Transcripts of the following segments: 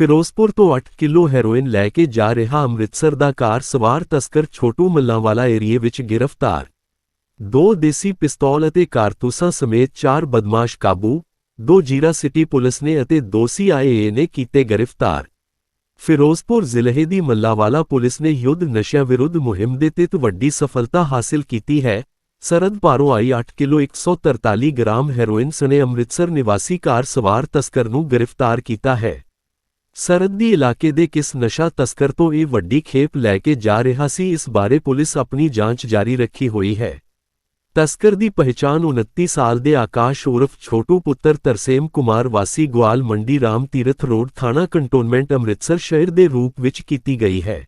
ਫਿਰੋਜ਼ਪੁਰ ਤੋਂ 8 kilo heroin ਲੈ ਕੇ ਜਾ ਰਿਹਾ ਅੰਮ੍ਰਿਤਸਰ ਦਾ ਕਾਰ ਸਵਾਰ ਤਸਕਰ ਛੋਟੂ ਮੱਲਾਂਵਾਲਾ ਏਰੀਏ ਵਿੱਚ ਗ੍ਰਿਫਤਾਰ। ਦੋ ਦੇਸੀ ਪਿਸਤੌਲ ਅਤੇ ਕਾਰਤੂਸਾਂ ਸਮੇਤ ਚਾਰ ਬਦਮਾਸ਼ ਕਾਬੂ, ਦੋ ਜੀਰਾ ਸਿਟੀ ਪੁਲਿਸ ਨੇ ਅਤੇ ਦੋ ਸੀਆਈਏ ਨੇ ਕੀਤੇ ਗ੍ਰਿਫਤਾਰ। ਫਿਰੋਜ਼ਪੁਰ ਜ਼ਿਲ੍ਹੇ ਦੀ ਮੱਲਾਂਵਾਲਾ ਪੁਲਿਸ ਨੇ ਯੁੱਧ ਨਸ਼ਿਆਂ ਵਿਰੁੱਧ ਮੁਹਿੰਮ ਦੇ ਤਹਿਤ ਵੱਡੀ ਸਫਲਤਾ ਹਾਸਲ ਕੀਤੀ ਹੈ। ਸਰਦ ਪਾਰੋਂ ਆਈ 8 ਕਿਲੋ 143 ਗ੍ਰਾਮ ਹੈਰੋਇਨ ਸਣੇ ਅੰਮ੍ਰਿਤਸਰ ਨਿਵਾਸੀ ਕਾਰ ਸਵਾਰ ਤਸਕਰ ਨੂੰ ਗ੍ਰਿਫਤਾਰ ਕੀਤਾ ਹੈ। ਸਰਹੱਦੀ ਇਲਾਕੇ ਦੇ ਕਿਸ ਨਸ਼ਾ ਤਸਕਰ ਤੋਂ ਇਹ ਵੱਡੀ ਖੇਪ ਲੈ ਕੇ ਜਾ ਰਿਹਾ ਸੀ, ਇਸ ਬਾਰੇ ਪੁਲਿਸ ਆਪਣੀ ਜਾਂਚ ਜਾਰੀ ਰੱਖੀ ਹੋਈ ਹੈ। ਤਸਕਰ ਦੀ ਪਹਿਚਾਣ 29 ਸਾਲ ਦੇ ਆਕਾਸ਼ ਉਰਫ ਛੋਟੂ ਪੁੱਤਰ ਤਰਸੇਮ ਕੁਮਾਰ ਵਾਸੀ ਗਵਾਲ ਮੰਡੀ ਰਾਮ ਤੀਰਥ ਰੋਡ ਥਾਣਾ ਕੰਟੋਨਮੈਂਟ ਅੰਮ੍ਰਿਤਸਰ ਸ਼ਹਿਰ ਦੇ ਰੂਪ ਵਿੱਚ ਕੀਤੀ ਗਈ ਹੈ।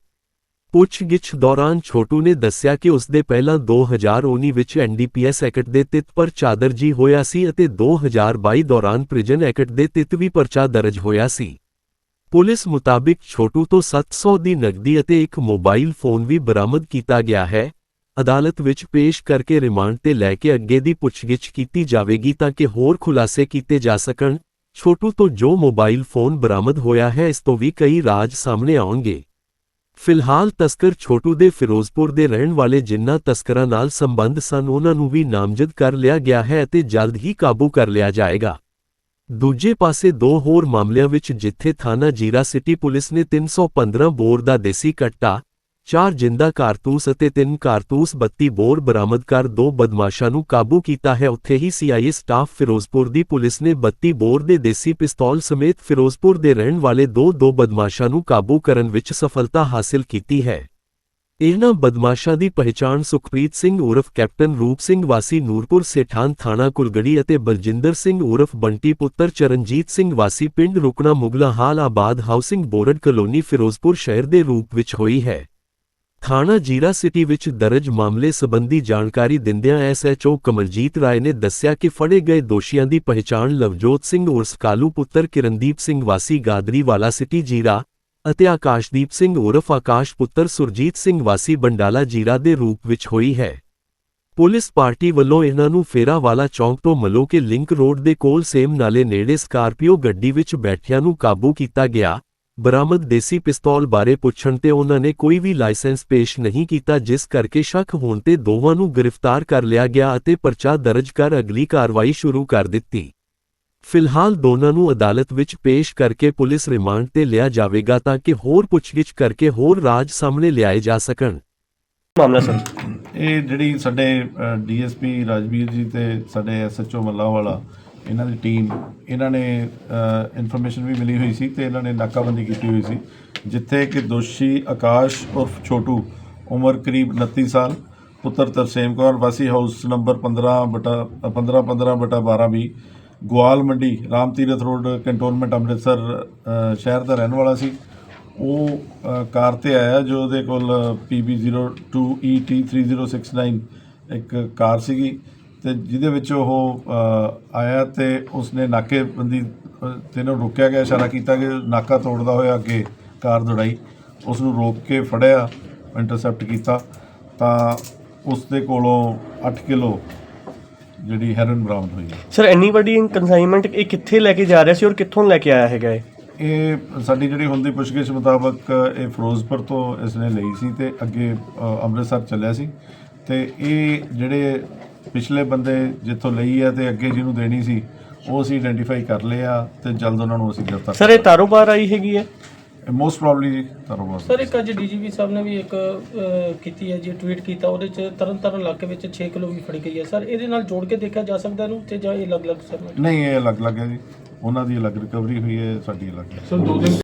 ਪੁੱਛਗਿੱਛ ਦੌਰਾਨ ਛੋਟੂ ਨੇ ਦੱਸਿਆ ਕਿ ਉਸ ਦੇ ਪਹਿਲਾਂ 2019 ਵਿੱਚ ਐਨਡੀਪੀਐਸ ਐਕਟ ਦੇ ਤਿੱਤ ਪਰ ਚਾਦਰ ਜੀ ਹੋਇਆ ਸੀ ਅਤੇ 2022 ਦੌਰਾਨ ਪ੍ਰਿਜਨ ਐਕਟ ਦੇ ਤਿੱਤ ਵੀ ਪਰਚਾ ਦਰਜ ਹੋਇਆ ਸੀ। ਪੁਲਿਸ ਮੁਤਾਬਿਕ ਛੋਟੂ ਤੋਂ 700 ਦੀ ਨਕਦੀ ਅਤੇ ਇੱਕ ਮੋਬਾਈਲ ਫੋਨ ਵੀ ਬਰਾਮਦ ਕੀਤਾ ਗਿਆ ਹੈ। ਅਦਾਲਤ ਵਿੱਚ ਪੇਸ਼ ਕਰਕੇ ਰਿਮਾਂਡ ਤੇ ਲੈ ਕੇ ਅੱਗੇ ਦੀ ਪੁੱਛਗਿੱਛ ਕੀਤੀ ਜਾਵੇਗੀ ਤਾਂ ਕਿ ਹੋਰ ਖੁਲਾਸੇ ਕੀਤੇ ਜਾ ਸਕਣ। ਛੋਟੂ ਤੋਂ ਜੋ ਮੋਬਾਈਲ ਫੋਨ ਬਰਾਮਦ ਹੋਇਆ ਹੈ, ਇਸ ਤੋਂ ਵੀ ਕਈ ਰਾਜ ਸਾਹਮਣੇ ਆਉਣਗੇ। ਫਿਲਹਾਲ ਤਸਕਰ ਛੋਟੂ ਦੇ ਫਿਰੋਜ਼ਪੁਰ ਦੇ ਰਹਿਣ ਵਾਲੇ ਜਿਨ੍ਹਾਂ ਤਸਕਰਾਂ ਨਾਲ ਸੰਬੰਧ ਸਨ, ਉਹਨਾਂ ਨੂੰ ਵੀ ਨਾਮਜ਼ਦ ਕਰ ਲਿਆ ਗਿਆ ਹੈ ਅਤੇ ਜਲਦ ਹੀ ਕਾਬੂ ਕਰ ਲਿਆ ਜਾਏਗਾ। ਦੂਜੇ ਪਾਸੇ ਦੋ ਹੋਰ ਮਾਮਲਿਆਂ ਵਿੱਚ ਜਿੱਥੇ ਥਾਣਾ ਜੀਰਾ ਸਿਟੀ ਪੁਲਿਸ ਨੇ 315 ਬੋਰ ਦਾ ਦੇਸੀ ਕੱਟਾ, ਚਾਰ ਜਿੰਦਾ ਕਾਰਤੂਸ ਅਤੇ ਤਿੰਨ ਕਾਰਤੂਸ 32 ਬੋਰ ਬਰਾਮਦ ਕਰ ਦੋ ਬਦਮਾਸ਼ਾਂ ਨੂੰ ਕਾਬੂ ਕੀਤਾ ਹੈ। ਉੱਥੇ ਹੀ ਸੀਆਈਏ ਸਟਾਫ ਫਿਰੋਜ਼ਪੁਰ ਦੀ ਪੁਲਿਸ ਨੇ 32 ਬੋਰ ਦੇ ਦੇਸੀ ਪਿਸਤੌਲ ਸਮੇਤ ਫਿਰੋਜ਼ਪੁਰ ਦੇ ਰਹਿਣ ਵਾਲੇ ਦੋ ਦੋ ਬਦਮਾਸ਼ਾਂ ਨੂੰ ਕਾਬੂ ਕਰਨ ਵਿੱਚ ਸਫਲਤਾ ਹਾਸਲ ਕੀਤੀ ਹੈ। ਇਹਨਾਂ ਬਦਮਾਸ਼ਾਂ ਦੀ ਪਹਿਚਾਣ ਸੁਖਪ੍ਰੀਤ ਸਿੰਘ ਉਰਫ ਕੈਪਟਨ ਰੂਪ ਸਿੰਘ ਵਾਸੀ ਨੂਰਪੁਰ ਸੇਠਾਨ ਥਾਣਾ ਕੁਲਗੜੀ ਅਤੇ ਬਲਜਿੰਦਰ ਸਿੰਘ ਉਰਫ ਬੰਟੀ ਪੁੱਤਰ ਚਰਨਜੀਤ ਸਿੰਘ ਵਾਸੀ ਪਿੰਡ ਰੁਕਣਾ ਮੁਗਲਾ ਹਾਲ ਆਬਾਦ ਹਾਊਸਿੰਗ ਬੋਰਡ ਕਲੋਨੀ ਫਿਰੋਜ਼ਪੁਰ ਸ਼ਹਿਰ ਦੇ ਰੂਪ ਵਿੱਚ ਹੋਈ ਹੈ। ਥਾਣਾ ਜੀਰਾ ਸਿਟੀ ਵਿੱਚ ਦਰਜ ਮਾਮਲੇ ਸੰਬੰਧੀ ਜਾਣਕਾਰੀ ਦਿੰਦਿਆਂ ਐਸਐਚਓ ਕਮਲਜੀਤ ਰਾਏ ਨੇ ਦੱਸਿਆ ਕਿ ਫੜੇ ਗਏ ਦੋਸ਼ੀਆਂ ਦੀ ਪਹਿਚਾਣ ਲਵਜੋਤ ਸਿੰਘ ਉਰਸ ਕਾਲੂ ਪੁੱਤਰ ਕਿਰਨਦੀਪ ਸਿੰਘ ਵਾਸੀ ਗਾਦਰੀ ਵਾਲਾ ਸਿਟੀ ਜੀਰਾ ਅਤੇ ਆਕਾਸ਼ਦੀਪ ਸਿੰਘ ਉਰਫ ਆਕਾਸ਼ ਪੁੱਤਰ ਸੁਰਜੀਤ ਸਿੰਘ ਵਾਸੀ ਬੰਡਾਲਾ ਜੀਰਾ ਦੇ ਰੂਪ ਵਿੱਚ ਹੋਈ ਹੈ। ਪੁਲਿਸ ਪਾਰਟੀ ਵੱਲੋਂ ਇਹਨਾਂ ਨੂੰ ਫੇਰਾਵਾਲਾ ਚੌਂਕ ਤੋਂ ਮਲੋ ਮਲੋਕੇ ਲਿੰਕ ਰੋਡ ਦੇ ਕੋਲ ਸੇਮ ਨਾਲੇ ਨੇੜੇ ਸਕਾਰਪੀਓ ਗੱਡੀ ਵਿੱਚ ਬੈਠਿਆਂ ਨੂੰ ਕਾਬੂ ਕੀਤਾ ਗਿਆ। ਬਰਾਮਦ ਦੇਸੀ ਪਿਸਤੌਲ ਬਾਰੇ ਪੁੱਛਣ ਤੇ ਉਹਨਾਂ ਨੇ ਕੋਈ ਵੀ ਲਾਇਸੈਂਸ ਪੇਸ਼ ਨਹੀਂ ਕੀਤਾ, ਜਿਸ ਕਰਕੇ ਸ਼ੱਕ ਹੋਣ ਤੇ ਦੋਵਾਂ ਨੂੰ ਗ੍ਰਿਫਤਾਰ ਕਰ ਲਿਆ ਗਿਆ ਅਤੇ ਪਰਚਾ ਦਰਜ ਕਰ ਅਗਲੀ ਕਾਰਵਾਈ ਸ਼ੁਰੂ ਕਰ ਦਿੱਤੀ। ਫਿਲਹਾਲ ਦੋਨਾਂ ਨੂੰ ਅਦਾਲਤ ਵਿੱਚ ਪੇਸ਼ ਕਰਕੇ ਪੁਲਿਸ ਰਿਮਾਂਡ ਤੇ ਲਿਆ ਜਾਵੇਗਾ ਤਾਂ ਕਿ ਹੋਰ ਪੁੱਛਗਿੱਛ ਕਰਕੇ ਹੋਰ ਰਾਜ ਸਾਹਮਣੇ ਲਿਆਏ ਜਾ ਸਕਣ। ਮਾਮਲਾ ਸਰ। ਇਹ ਜਿਹੜੀ ਸਾਡੇ ਡੀਐਸਪੀ ਰਾਜਵੀਰ ਜੀ ਤੇ ਸਾਡੇ ਐਸਐਚਓ ਮੱਲਾ ਵਾਲਾ ਇਹਨਾਂ ਦੀ ਟੀਮ ਇਹਨਾਂ ਨੇ ਇਨਫੋਰਮੇਸ਼ਨ ਵੀ ਮਿਲੀ ਹੋਈ ਸੀ ਤੇ ਇਹਨਾਂ ਨੇ ਨਾਕਾਬੰਦੀ ਕੀਤੀ ਹੋਈ ਸੀ ਜਿੱਥੇ ਕਿ ਦੋਸ਼ੀ ਆਕਾਸ਼ ਉਰਫ ਛੋਟੂ ਉਮਰ ਕਰੀਬ 29 ਸਾਲ ਪੁੱਤਰ ਤਰਸੇਮ ਕੌਰ ਵਾਸੀ ਹਾਊਸ ਨੰਬਰ 15 ਬਟਾ 15 15 ਬਟਾ 12 ਵੀ ਗਵਾਲ ਮੰਡੀ ਰਾਮ ਤੀਰਥ ਰੋਡ ਕੰਟੋਨਮੈਂਟ ਅੰਮ੍ਰਿਤਸਰ ਸ਼ਹਿਰ ਦਾ ਰਹਿਣ ਵਾਲਾ ਸੀ। ਉਹ ਕਾਰ ਤੇ ਆਇਆ ਜੋ ਉਹਦੇ ਕੋਲ PB02ET3069 ਇੱਕ ਕਾਰ ਸੀਗੀ ਤੇ ਜਿਹਦੇ ਵਿੱਚ ਉਹ ਆਇਆ ਤੇ ਉਸਨੇ ਨਾਕੇਬੰਦੀ ਅ, ਤੇ ਇਹਨੂੰ ਰੋਕਿਆ ਗਿਆ ਇਸ਼ਾਰਾ ਕੀਤਾ ਕਿ ਨਾਕਾ ਤੋੜਦਾ ਹੋਇਆ ਅੱਗੇ ਕਾਰ ਦੌੜਾਈ। ਉਸ ਨੂੰ ਰੋਕ ਕੇ ਫੜਿਆ ਇੰਟਰਸੈਪਟ ਕੀਤਾ। ਤਾਂ ਉਸ ਦੇ ਕੋਲੋਂ 8 ਕਿਲੋ ਜਿਹੜੀ ਹੈਰੋਇਨ ਬਰਾਮਦ ਹੋਈ ਹੈ। ਸਰ ਇੰਨੀ ਵੱਡੀ ਕਨਸਾਈਨਮੈਂਟ ਇਹ ਕਿੱਥੇ ਲੈ ਕੇ ਜਾ ਰਿਹਾ ਸੀ ਔਰ ਕਿੱਥੋਂ ਲੈ ਕੇ ਆਇਆ ਹੈਗਾ ਇਹ? ਇਹ ਸਾਡੀ ਜਿਹੜੀ ਹੁੰਦੀ ਪੁੱਛਗਿੱਛ ਮੁਤਾਬਕ ਇਹ ਫਿਰੋਜ਼ਪੁਰ ਤੋਂ ਇਸਨੇ ਲਈ ਸੀ ਤੇ ਅੱਗੇ ਅ, ਅੰਮ੍ਰਿਤਸਰ ਚੱਲਿਆ ਸੀ। ਤੇ ਇਹ ਜਿਹੜੇ ਪਿਛਲੇ ਬੰਦੇ ਜਿੱਥੋਂ ਲਈ ਆ ਤੇ ਅੱਗੇ ਜਿਹਨੂੰ ਦੇਣੀ ਸੀ ਉਹ ਅਸੀਂ ਆਇਡੈਂਟੀਫਾਈ ਕਰ ਲਏ ਆ ਤੇ ਜਲਦ ਉਹਨਾਂ ਨੂੰ ਅਸੀਂ ਗ੍ਰਿਫਤਾਰ ਸਰ ਇਹ ਤਾਰੋਬਾਰ ਆਈ ਹੈਗੀ ਹੈ? ਮੋਸਟ ਪ੍ਰੋਬਬਲੀ ਤਰੋਬਾਰ ਸਰ ਇੱਕ ਅੱਜ ਡੀਜੀਪੀ ਸਾਹਿਬ ਨੇ ਵੀ ਇੱਕ ਅਹ, ਕੀਤੀ ਹੈ ਜੀ ਟਵੀਟ ਕੀਤਾ ਉਹਦੇ ਚ ਤਰਨ ਤਾਰਨ ਇਲਾਕੇ ਵਿੱਚ 6 ਕਿਲੋ ਵੀ ਫੜੀ ਗਈ ਹੈ। ਸਰ ਇਹਦੇ ਨਾਲ ਜੋੜ ਕੇ ਦੇਖਿਆ ਜਾ ਸਕਦਾ ਇਹਨੂੰ ਤੇ ਜਾਂ ਇਹ ਅਲੱਗ-ਅਲੱਗ ਸਰ? ਨਹੀਂ ਇਹ ਅਲੱਗ-ਅਲੱਗ ਹੈ ਜੀ। ਉਹਨਾਂ ਦੀ ਅਲੱਗ ਰਿਕਵਰੀ ਹੋਈ ਹੈ ਸਾਡੀ ਅਲੱਗ ਹੈ। ਸਰ ਦੋ ਦਿਨ